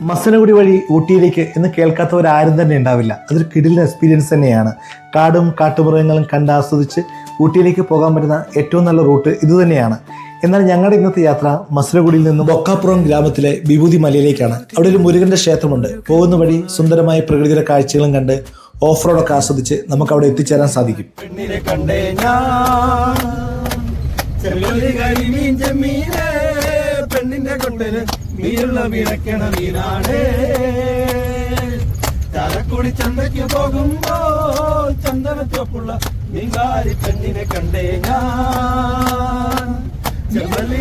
മസനഗുടി വഴി ഊട്ടിയിലേക്ക് എന്ന് കേൾക്കാത്തവരാരും തന്നെ ഉണ്ടാവില്ല. അതൊരു കിടിലൻ എക്സ്പീരിയൻസ് തന്നെയാണ്. കാടും കാട്ടുമൃഗങ്ങളും കണ്ട് ആസ്വദിച്ച് ഊട്ടിയിലേക്ക് പോകാൻ പറ്റുന്ന ഏറ്റവും നല്ല റൂട്ട് ഇതുതന്നെയാണ് എന്നാൽ ഞങ്ങളുടെ ഇന്നത്തെ യാത്ര മസനഗുഡിയിൽ നിന്നും ബൊക്കാപ്പുറം ഗ്രാമത്തിലെ വിഭൂതി മലയിലേക്കാണ്. അവിടെ ഒരു മുരുകന്റെ ക്ഷേത്രമുണ്ട്. പോകുന്ന വഴി സുന്ദരമായ പ്രകൃതിയുടെ കാഴ്ചകളും കണ്ട് ഓഫ് റോഡൊക്കെ ആസ്വദിച്ച് നമുക്ക് അവിടെ എത്തിച്ചേരാൻ സാധിക്കും. കണ്ടേ ഞാൻ. ചെമ്മീന് കൊട്ടന് നീരുള്ള വിളക്കണ മീനാണേ തലക്കുടി ചന്തയ്ക്ക് പോകുമ്പോ ചന്ദനച്ചൊപ്പുള്ള നിങ്ങാരി പെണ്ണിനെ കണ്ടേ ഞാൻ. ചെമ്മല്ലി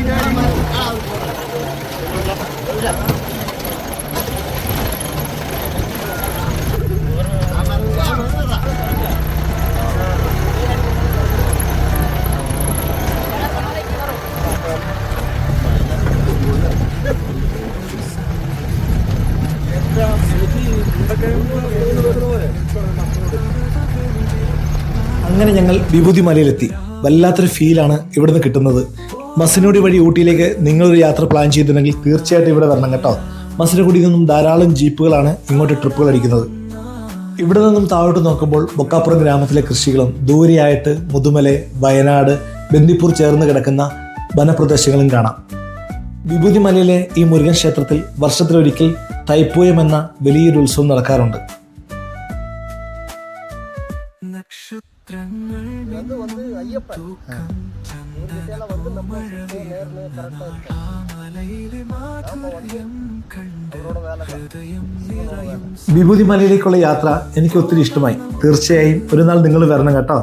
അങ്ങനെ ഞങ്ങൾ വിഭൂതി മലയിലെത്തി. വല്ലാത്തൊരു ഫീലാണ് ഇവിടുന്ന് കിട്ടുന്നത്. മസിനോടി വഴി ഊട്ടിയിലേക്ക് നിങ്ങളൊരു യാത്ര പ്ലാൻ ചെയ്തിട്ടുണ്ടെങ്കിൽ തീർച്ചയായിട്ടും ഇവിടെ വരണം കേട്ടോ. മസിനഗുഡിയിൽ നിന്നും ധാരാളം ജീപ്പുകളാണ് ഇങ്ങോട്ട് ട്രിപ്പുകൾ അടിക്കുന്നത്. ഇവിടെ നിന്നും താഴോട്ട് നോക്കുമ്പോൾ ബൊക്കാപ്പുറം ഗ്രാമത്തിലെ കൃഷികളും ദൂരെയായിട്ട് മുതുമല വയനാട് ബന്ദിപ്പൂർ ചേർന്ന് കിടക്കുന്ന വനപ്രദേശങ്ങളും കാണാം. വിഭൂതി മലയിലെ ഈ മുരുകൻ ക്ഷേത്രത്തിൽ വർഷത്തിലൊരിക്കൽ തൈപ്പൂയം എന്ന വലിയൊരു ഉത്സവം നടക്കാറുണ്ട്. വിഭൂതിമലയിലേക്കുള്ള യാത്ര എനിക്ക് ഒത്തിരി ഇഷ്ടമായി. തീർച്ചയായും ഒരു നാൾ നിങ്ങൾ വരണം കേട്ടോ.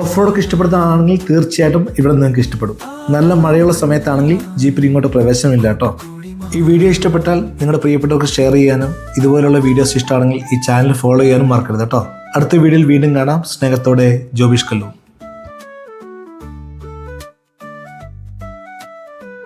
ഓഫ് റോഡൊക്കെ ഇഷ്ടപ്പെടുന്നതാണെങ്കിൽ തീർച്ചയായിട്ടും ഇവിടെ നിങ്ങൾക്ക് ഇഷ്ടപ്പെടും. നല്ല മഴയുള്ള സമയത്താണെങ്കിൽ ജീപ്പിൽ ഇങ്ങോട്ട് പ്രവേശനമില്ല കേട്ടോ. ഈ വീഡിയോ ഇഷ്ടപ്പെട്ടാൽ നിങ്ങളുടെ പ്രിയപ്പെട്ടവർക്ക് ഷെയർ ചെയ്യാനും ഇതുപോലുള്ള വീഡിയോസ് ഇഷ്ടമാണെങ്കിൽ ഈ ചാനൽ ഫോളോ ചെയ്യാനും മറക്കരുത് കേട്ടോ. അടുത്ത വീഡിയോയിൽ വീണ്ടും കാണാം. സ്നേഹത്തോടെ ജോബിഷ് കല്ലു